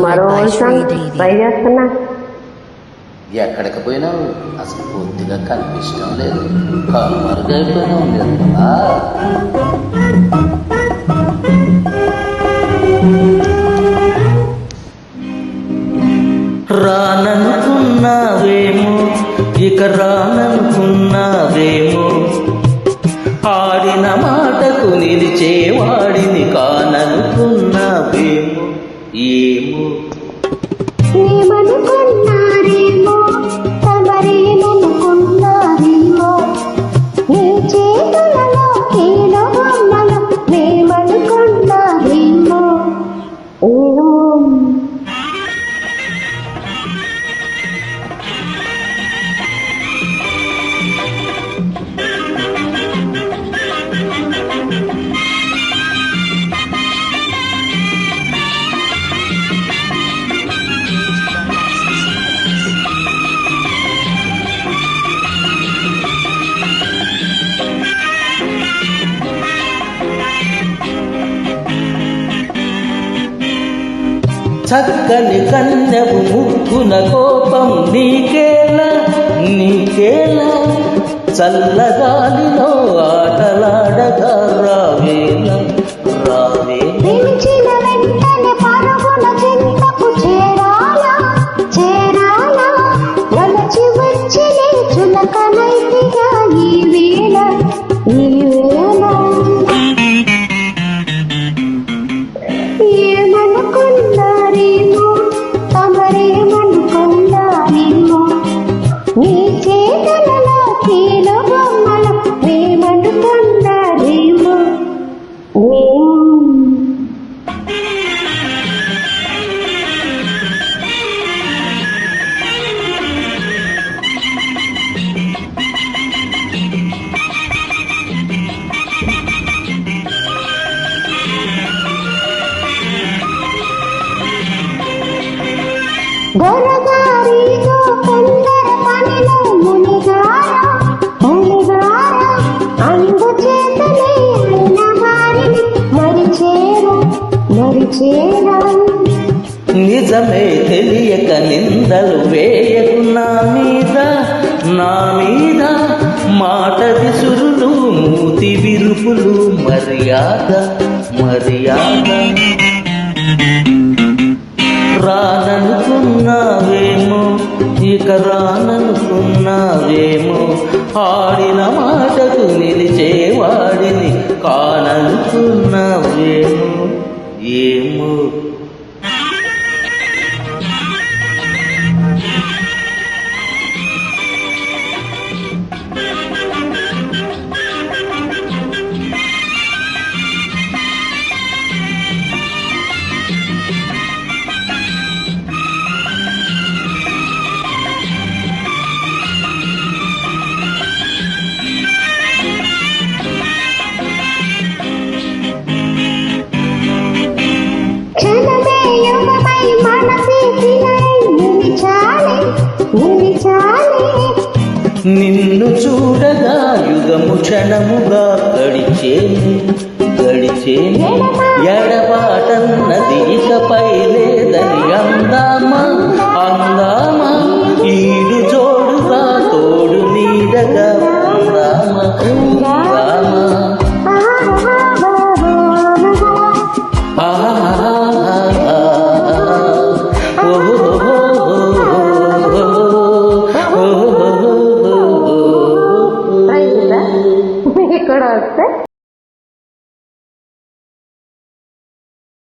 మరో ట్రై ఎక్కడికి పోయినా అసలు పూర్తిగా కనిపించడం లేదు. కనుమరుగైపోయినా ఉంది రాననుకున్నావేమో ఇక రాననుకున్నావేమో. ఆడిన మాటకు నిలిచేవాడిని చక్కని కన్యపు ముక్కున కోపం నీకేల నీకేల? చల్లగాలిలో ఆటలాడగా రావేల రావేల చేరాలా చేరాలా? వచ్చి నిజమే తెలియక నిందలు వేయకు నా మీద నా మీద మాట విసురులు మూతి విరుపులు మర్యాద మర్యాద. రాదను అనుకున్నావేమో ఇక రాననుకున్నావేమో? ఆడిన మాటకు నిలిచే నిన్ను చూడగా యుగము క్షణముగా గడిచే గడిచే ఎడబాటన్నది ఇకపై usted?